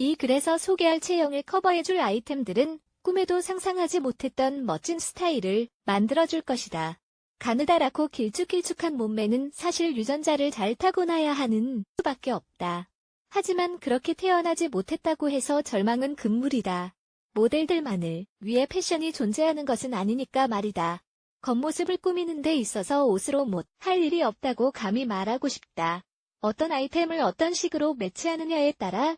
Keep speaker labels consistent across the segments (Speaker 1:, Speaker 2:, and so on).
Speaker 1: 이 글에서 소개할 체형을 커버해줄 아이템들은 꿈에도 상상하지 못했던 멋진 스타일을 만들어줄 것이다. 가느다랗고 길쭉길쭉한 몸매는 사실 유전자를 잘 타고나야 하는 수밖에 없다. 하지만 그렇게 태어나지 못했다고 해서 절망은 금물이다. 모델들만을 위해 패션이 존재하는 것은 아니니까 말이다. 겉모습을 꾸미는 데 있어서 옷으로 못 할 일이 없다고 감히 말하고 싶다. 어떤 아이템을 어떤 식으로 매치하느냐에 따라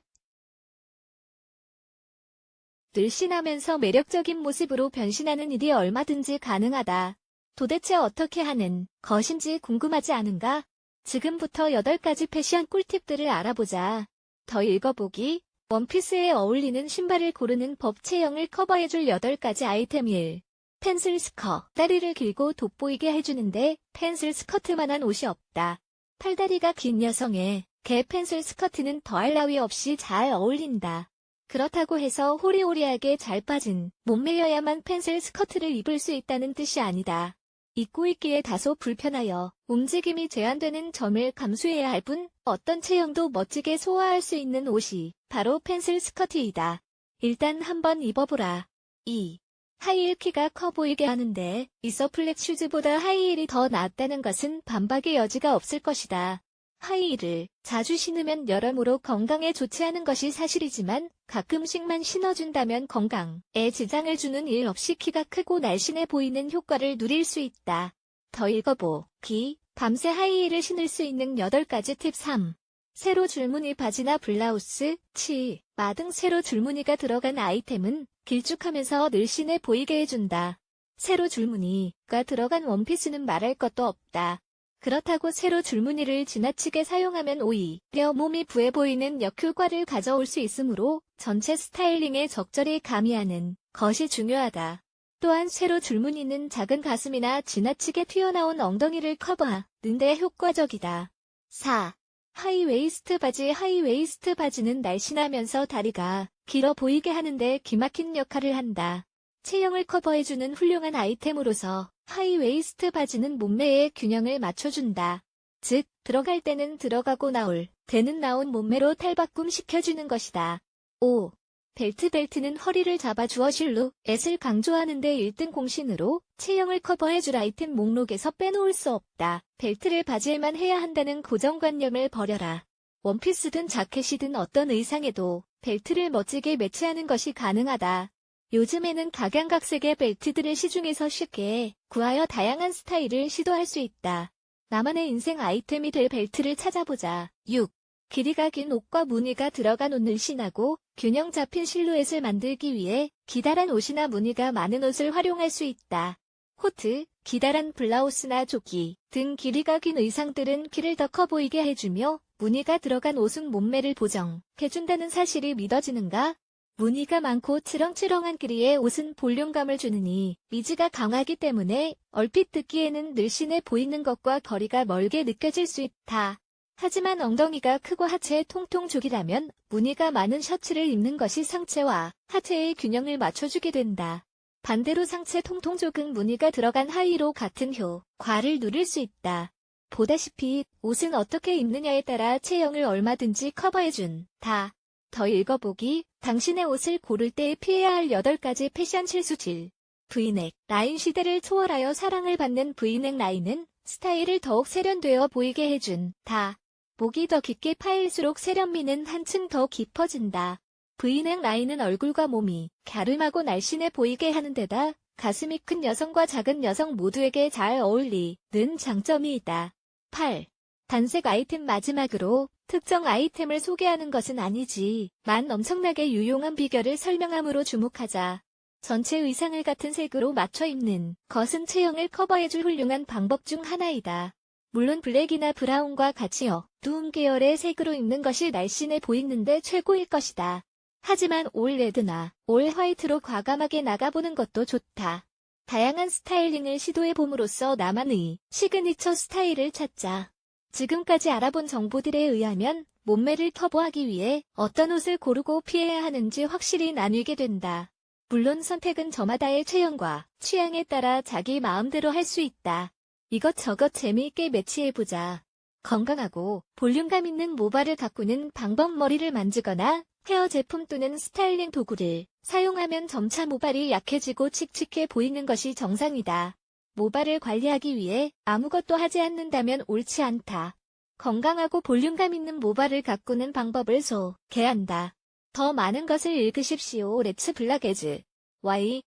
Speaker 1: 늘씬하면서 매력적인 모습으로 변신하는 일이 얼마든지 가능하다. 도대체 어떻게 하는 것인지 궁금하지 않은가? 지금부터 8가지 패션 꿀팁들을 알아보자. 더 읽어보기. 원피스에 어울리는 신발을 고르는 법 체형을 커버해줄 8가지 아이템 1. 펜슬 스커. 다리를 길고 돋보이게 해주는데 펜슬 스커트만한 옷이 없다. 팔다리가 긴 여성의 개 펜슬 스커트는 더할 나위 없이 잘 어울린다. 그렇다고 해서 호리호리하게 잘 빠진 몸매여야만 펜슬 스커트를 입을 수 있다는 뜻이 아니다. 입고 있기에 다소 불편하여 움직임이 제한되는 점을 감수해야 할 뿐 어떤 체형도 멋지게 소화할 수 있는 옷이 바로 펜슬 스커트이다. 일단 한번 입어보라. 2. 하이힐 키가 커 보이게 하는데 플랫 슈즈보다 하이힐이 더 낫다는 것은 반박의 여지가 없을 것이다. 하이힐을 자주 신으면 여러모로 건강에 좋지 않은 것이 사실이지만 가끔씩만 신어준다면 건강에 지장을 주는 일 없이 키가 크고 날씬해 보이는 효과를 누릴 수 있다. 더 읽어보기. 밤새 하이힐을 신을 수 있는 8가지 팁 3. 세로 줄무늬 바지나 블라우스, 치, 마등 세로 줄무늬가 들어간 아이템은 길쭉하면서 늘씬해 보이게 해준다. 세로 줄무늬가 들어간 원피스는 말할 것도 없다. 그렇다고 세로 줄무늬를 지나치게 사용하면 오히려 몸이 부해 보이는 역효과를 가져올 수 있으므로 전체 스타일링에 적절히 가미하는 것이 중요하다. 또한 세로 줄무늬는 작은 가슴이나 지나치게 튀어나온 엉덩이를 커버하는 데 효과적이다. 4. 하이웨이스트 바지 하이웨이스트 바지는 날씬하면서 다리가 길어 보이게 하는데 기막힌 역할을 한다. 체형을 커버해주는 훌륭한 아이템으로서 하이웨이스트 바지는 몸매의 균형을 맞춰준다. 즉, 들어갈 때는 들어가고 나올 때는 나온 몸매로 탈바꿈 시켜주는 것이다. 5. 벨트 벨트는 허리를 잡아주어 실루엣을 강조하는데 1등 공신으로 체형을 커버해줄 아이템 목록에서 빼놓을 수 없다. 벨트를 바지에만 해야 한다는 고정관념을 버려라. 원피스든 자켓이든 어떤 의상에도 벨트를 멋지게 매치하는 것이 가능하다. 요즘에는 각양각색의 벨트들을 시중에서 쉽게 구하여 다양한 스타일을 시도할 수 있다. 나만의 인생 아이템이 될 벨트를 찾아보자. 6. 길이가 긴 옷과 무늬가 들어간 옷을 신하고 균형 잡힌 실루엣을 만들기 위해 기다란 옷이나 무늬가 많은 옷을 활용할 수 있다. 코트, 기다란 블라우스나 조끼 등 길이가 긴 의상들은 키를 더 커 보이게 해주며 무늬가 들어간 옷은 몸매를 보정해준다는 사실이 믿어지는가? 무늬가 많고 치렁치렁한 길이의 옷은 볼륨감을 주느니 미지가 강하기 때문에 얼핏 듣기에는 늘씬해 보이는 것과 거리가 멀게 느껴질 수 있다. 하지만 엉덩이가 크고 하체에 통통 족이라면 무늬가 많은 셔츠를 입는 것이 상체와 하체의 균형을 맞춰주게 된다. 반대로 상체 통통 족은 무늬가 들어간 하의로 같은 효과를 누릴 수 있다. 보다시피 옷은 어떻게 입느냐에 따라 체형을 얼마든지 커버해준다. 더 읽어보기, 당신의 옷을 고를 때 피해야 할 8가지 패션 실수질. 브이넥 라인 시대를 초월하여 사랑을 받는 브이넥 라인은 스타일을 더욱 세련되어 보이게 해준 다. 목이 더 깊게 파일수록 세련미는 한층 더 깊어진다. V넥 라인은 얼굴과 몸이 갸름하고 날씬해 보이게 하는 데다 가슴이 큰 여성과 작은 여성 모두에게 잘 어울리는 장점이 있다. 8. 단색 아이템 마지막으로 특정 아이템을 소개하는 것은 아니지. 만 엄청나게 유용한 비결을 설명함으로 주목하자. 전체 의상을 같은 색으로 맞춰 입는 것은 체형을 커버해줄 훌륭한 방법 중 하나이다. 물론 블랙이나 브라운과 같이 어두운 계열의 색으로 입는 것이 날씬해 보이는데 최고일 것이다. 하지만 올 레드나 올 화이트로 과감하게 나가보는 것도 좋다. 다양한 스타일링을 시도해봄으로써 나만의 시그니처 스타일을 찾자. 지금까지 알아본 정보들에 의하면 몸매를 커버하기 위해 어떤 옷을 고르고 피해야 하는지 확실히 나뉘게 된다. 물론 선택은 저마다의 체형과 취향에 따라 자기 마음대로 할 수 있다. 이것저것 재미있게 매치해보자. 건강하고 볼륨감 있는 모발을 가꾸는 방법 머리를 만지거나 헤어 제품 또는 스타일링 도구를 사용하면 점차 모발이 약해지고 칙칙해 보이는 것이 정상이다. 모발을 관리하기 위해 아무것도 하지 않는다면 옳지 않다. 건강하고 볼륨감 있는 모발을 가꾸는 방법을 소개한다. 더 많은 것을 읽으십시오. 렛츠 블락에즈. Y